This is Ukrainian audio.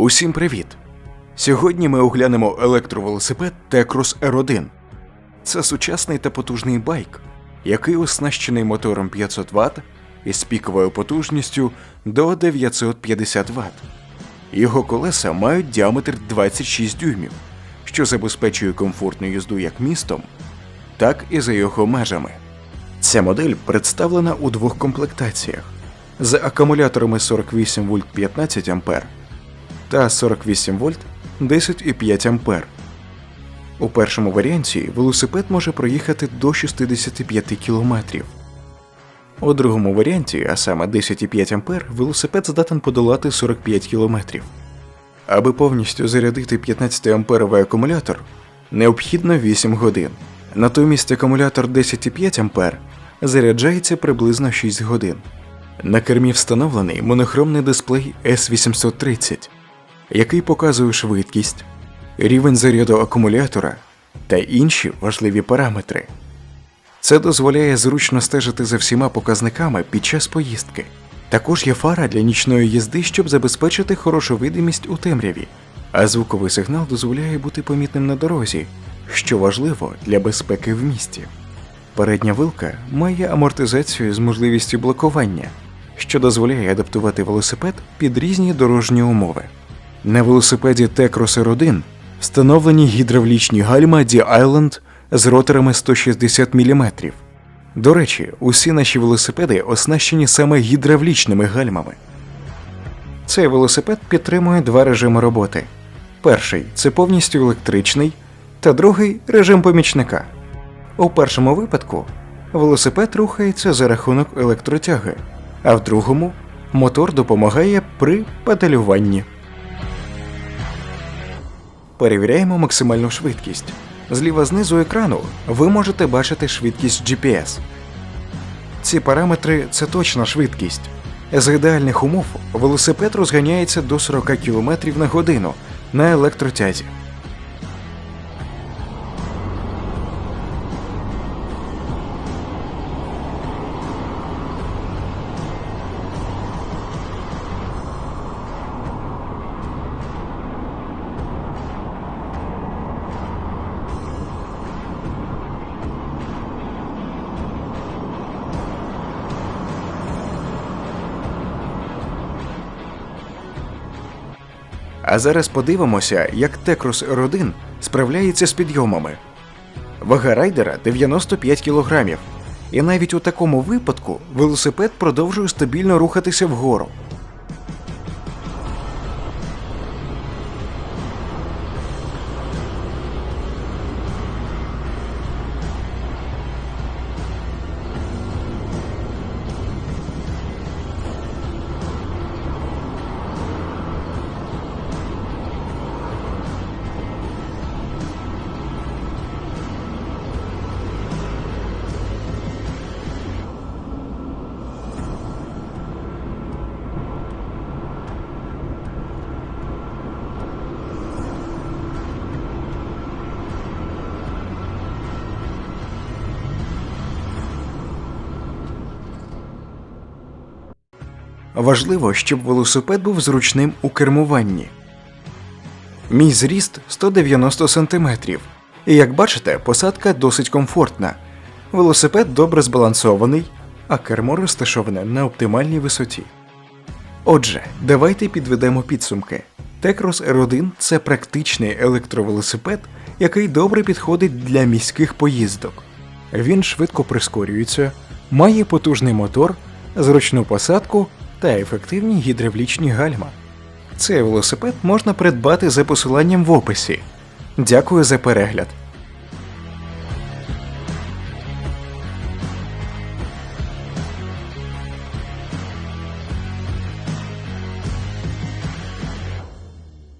Усім привіт! Сьогодні ми оглянемо електровелосипед Tecros R1. Це сучасний та потужний байк, який оснащений мотором 500 Вт із піковою потужністю до 950 Вт. Його колеса мають діаметр 26 дюймів, що забезпечує комфортну їзду як містом, так і за його межами. Ця модель представлена у двох комплектаціях з акумуляторами 48 вольт 15 А та 48 вольт 10,5 А. У першому варіанті велосипед може проїхати до 65 км. У другому варіанті, а саме 10,5 А, велосипед здатен подолати 45 км. Аби повністю зарядити 15 амперовий акумулятор, необхідно 8 годин. Натомість акумулятор 10,5 А заряджається приблизно 6 годин. На кермі встановлений монохромний дисплей S830, який показує швидкість, рівень заряду акумулятора та інші важливі параметри. Це дозволяє зручно стежити за всіма показниками під час поїздки. Також є фара для нічної їзди, щоб забезпечити хорошу видимість у темряві, а звуковий сигнал дозволяє бути помітним на дорозі, що важливо для безпеки в місті. Передня вилка має амортизацію з можливістю блокування, що дозволяє адаптувати велосипед під різні дорожні умови. На велосипеді Tecros R1 встановлені гідравлічні гальма D-Island з роторами 160 мм. До речі, усі наші велосипеди оснащені саме гідравлічними гальмами. Цей велосипед підтримує два режими роботи. Перший це повністю електричний, та другий режим помічника. У першому випадку велосипед рухається за рахунок електротяги, а в другому мотор допомагає при педалюванні. Перевіряємо максимальну швидкість. Зліва знизу екрану ви можете бачити швидкість GPS. Ці параметри це точна швидкість. З ідеальних умов велосипед розганяється до 40 км на годину на електротязі. А зараз подивимося, як Текрус Родин справляється з підйомами. Вага райдера 95 кг. І навіть у такому випадку велосипед продовжує стабільно рухатися вгору. Важливо, щоб велосипед був зручним у кермуванні. Мій зріст 190 см. І як бачите, посадка досить комфортна. Велосипед добре збалансований, а кермо розташоване на оптимальній висоті. Отже, давайте підведемо підсумки. Tecros R1 це практичний електровелосипед, який добре підходить для міських поїздок. Він швидко прискорюється, має потужний мотор, зручну посадку та ефективні гідравлічні гальма. Цей велосипед можна придбати за посиланням в описі. Дякую за перегляд.